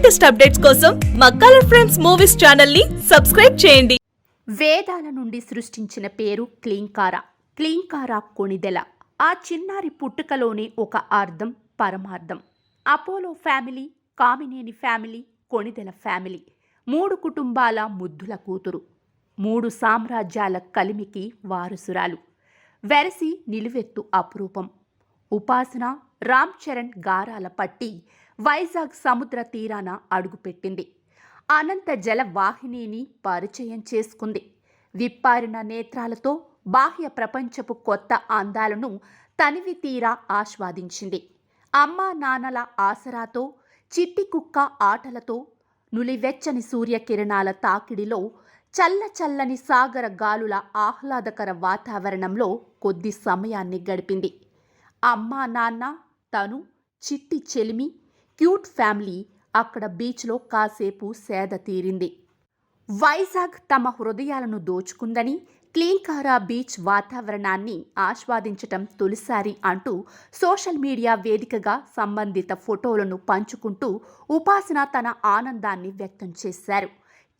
Latest updates కోసం మా colour friends movies ఛానల్ని సబ్స్క్రైబ్ చేయండి. వేదాల నుండి సృష్టించిన పేరు క్లీంకార. క్లీంకార కొణిదెల. ఆ చిన్నారి పుట్టుకలోనే ఒక అర్థం పరమార్థం. Apollo family Kamineni family Konidela family. మూడు కుటుంబాల ముద్దుల కూతురు. మూడు సామ్రాజ్యాల కలిమికి వారసురాలు. వెరసి నిలువెత్తు అపురూపం. ఉపాసన రామ్ చరణ్ గారాల పట్టి వైజాగ్ సముద్ర తీరాన అడుగుపెట్టింది. అనంత జల వాహినిని పరిచయం చేసుకుంది. విప్పారిన నేత్రాలతో బాహ్య ప్రపంచపు కొత్త అందాలను తనివి తీరా ఆస్వాదించింది. అమ్మా నాన్నల ఆసరాతో చిట్టి కుక్క ఆటలతో నులివెచ్చని సూర్యకిరణాల తాకిడిలో చల్ల చల్లని సాగర గాలుల ఆహ్లాదకర వాతావరణంలో కొద్ది సమయాన్ని గడిపింది. అమ్మా నాన్న తను చిట్టి చెలిమి క్యూట్ ఫ్యామిలీ అక్కడ బీచ్లో కాసేపు సేద తీరింది. వైజాగ్ తమ హృదయాలను దోచుకుందని క్లీంకారా బీచ్ వాతావరణాన్ని ఆస్వాదించటం తొలిసారి అంటూ సోషల్ మీడియా వేదికగా సంబంధిత ఫోటోలను పంచుకుంటూ ఉపాసన తన ఆనందాన్ని వ్యక్తం చేశారు.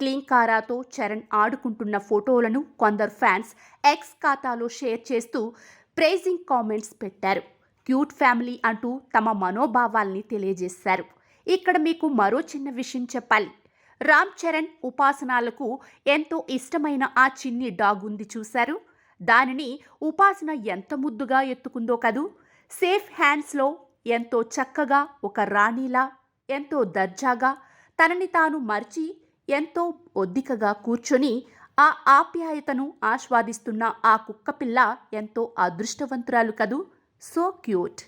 క్లీంకారాతో చరణ్ ఆడుకుంటున్న ఫోటోలను కొందరు ఫ్యాన్స్ ఎక్స్ ఖాతాలో షేర్ చేస్తూ ప్రైజింగ్ కామెంట్స్ పెట్టారు. క్యూట్ ఫ్యామిలీ అంటూ తమ మనోభావాల్ని తెలియజేశారు. ఇక్కడ మీకు మరో చిన్న విషయం చెప్పాలి. రామ్ చరణ్ ఉపాసనాలకు ఎంతో ఇష్టమైన ఆ చిన్ని డాగ్ ఉంది చూశారు? దానిని ఉపాసన ఎంత ముద్దుగా ఎత్తుకుందో కదూ! సేఫ్ హ్యాండ్స్లో ఎంతో చక్కగా ఒక రాణిలా ఎంతో దర్జాగా తనని తాను మర్చి ఎంతో ఒద్దికగా కూర్చొని ఆ ఆప్యాయతను ఆస్వాదిస్తున్న ఆ కుక్కపిల్ల ఎంతో అదృష్టవంతురాలు కదూ! So cute